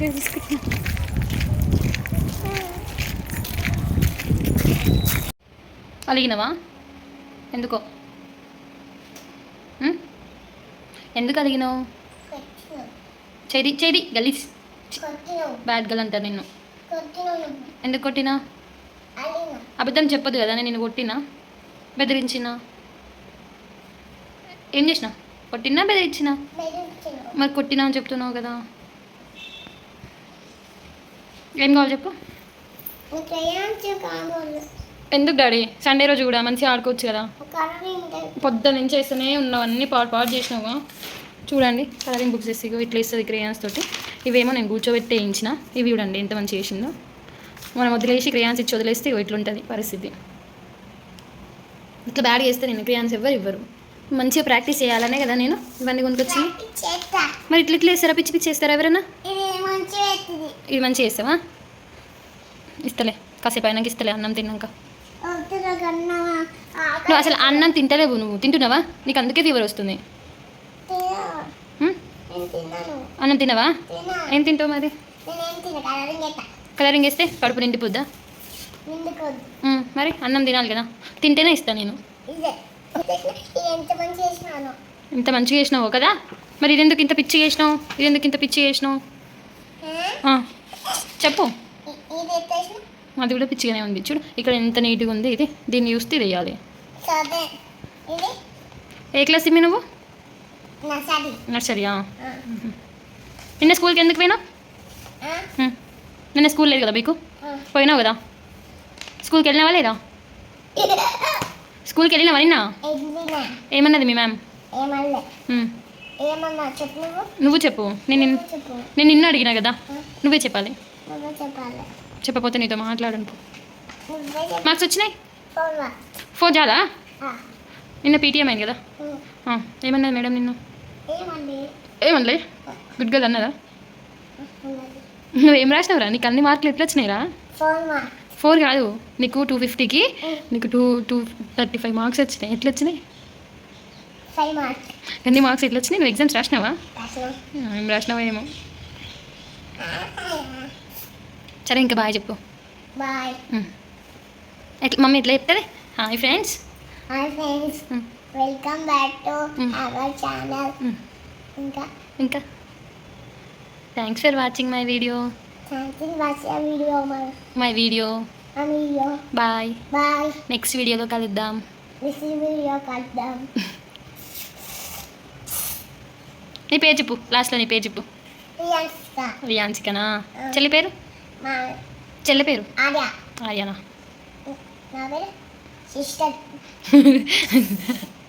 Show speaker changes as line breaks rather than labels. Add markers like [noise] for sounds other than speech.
Video తీసుకుంటున్నా అలిగినవా ఎందుకో? ఎందుకు అలిగినావు చేది చేది గలీజ్ బ్యాడ్ గల్ అంటారు నిన్ను ఎందుకు కొట్టినా అబద్ధం చెప్పదు కదా నేను కొట్టినా బెదిరించినా ఏం చేసినా కొట్టినా బెదిరించినా మరి కొట్టినా అని చెప్తున్నావు కదా ఏం కావాలి చెప్పు. ఎందుకు డాడీ? సండే రోజు కూడా మంచిగా ఆడుకోవచ్చు కదా. పొద్దున్న నుంచి వేస్తూనే ఉన్నావు అన్ని పాడు పాడు చేసినావుగా. చూడండి కలరింగ్ బుక్స్ వేసి ఇట్లా ఇస్తుంది క్రేయాన్స్ తోటి. ఇవేమో నేను కూర్చోబెట్టి వేయించిన. ఇవి చూడండి ఎంత మంచి చేసిందో. మనం వదిలేసి క్రేయాన్స్ ఇచ్చి వదిలేస్తే ఇట్లుంటుంది పరిస్థితి. ఇట్లా బ్యాడ్ చేస్తే నేను క్రేయాన్స్ ఎవ్వరు ఇవ్వరు. మంచిగా ప్రాక్టీస్ చేయాలనే కదా నేను. ఇవన్నీ కొనుక్కొచ్చి మరి ఇట్లా ఇట్లా వేస్తారా? పిచ్చి పిచ్చి వేస్తారా ఎవరైనా ఇది మంచిగా చేస్తావా? ఇస్తలే కాసేపు అయినాక ఇస్తలే అన్నం తిన్నాక. నువ్వు అసలు అన్నం తింటలేవు నువ్వు తింటున్నావా? నీకు అందుకే ఫీవర్ వస్తుంది? అన్నం తినవా ఏం తింటావు మరి? కలరింగ్ వేస్తే. కడుపు నిండిపోద్దా? మరి అన్నం తినాలి కదా. తింటేనే ఇస్తాను నేను. ఇంత మంచిగా చేసినావు కదా? మరి ఇదెందుకు ఇంత పిచ్చి చేసినావు? ఇదెందుకు ఇంత పిచ్చి చేసినావు? చెప్పు. అది కూడా పిచ్చిగానే ఉంది. చూడు ఇక్కడ ఎంత నీట్గా ఉంది ఇది. దీన్ని చూస్తే ఇది? వేయాలి ఏ క్లాస్ ఇమ్మి నువ్వు? నర్సరీయా నిన్న స్కూల్కి ఎందుకు పోయినా నిన్న స్కూల్ లేదు కదా మీకు? పోయినావు కదా? స్కూల్కి వెళ్ళినావా లేదా? [laughs] స్కూల్కి వెళ్ళినావా నిన్న? ఏమన్నది మీ మ్యామ్.
ఏమన్నా చెప్పు నువ్వు?
చెప్పు. నేను నిన్- నిన్ను అడిగినా కదా? నువ్వే చెప్పాలి. చెప్పకపోతే నీతో మాట్లాడను మార్క్స్ వచ్చినాయి? ఫోర్ చాలా నిన్న పీటీఎం అయింది కదా? ఏమన్నది మేడం నిన్ను? ఏమనలే గుడ్ గర్ల్ అన్నదా. నువ్వేం రాసినావురా? నీకు అన్ని మార్కులు ఎట్లా వచ్చినాయిరా? ఫోర్ కాదు. నీకు టూ ఫిఫ్టీకి నీకు two two thirty five marks వచ్చినాయి. ఎట్లా వచ్చినాయి?
ఫైవ్ మార్క్స్
ఎన్ని మార్క్స్ ఎట్లా వచ్చినాయి? నువ్వు ఎగ్జామ్స్ రాసినావా?
రాసిన.
ఏం రాసినావా ఏమో. సరే ఇంకా బాయ్ చెప్పు.
బాయ్.
ఎట్లా మమ్మీ ఎట్లా చెప్తుంది? Hi friends
hi friends. Welcome back to. Our channel. ఇంకా?
ఇంకా? Thanks for watching my video
thanks watch video మా
మై వీడియో
ఆ వీడియో
బాయ్
బాయ్
నెక్స్ట్ వీడియోలో కలుద్దాం.
దిస్ వీడియో కలుద్దాం. [laughs]
నీ పేరు చెప్పు లాస్ట్లో నీ పేరు చెప్పు. రియాన్సికనా చెల్లి పేరు? చెల్లి పేరు?
ఆర్య.
ఆర్యనా?
సిస్టర్. [laughs]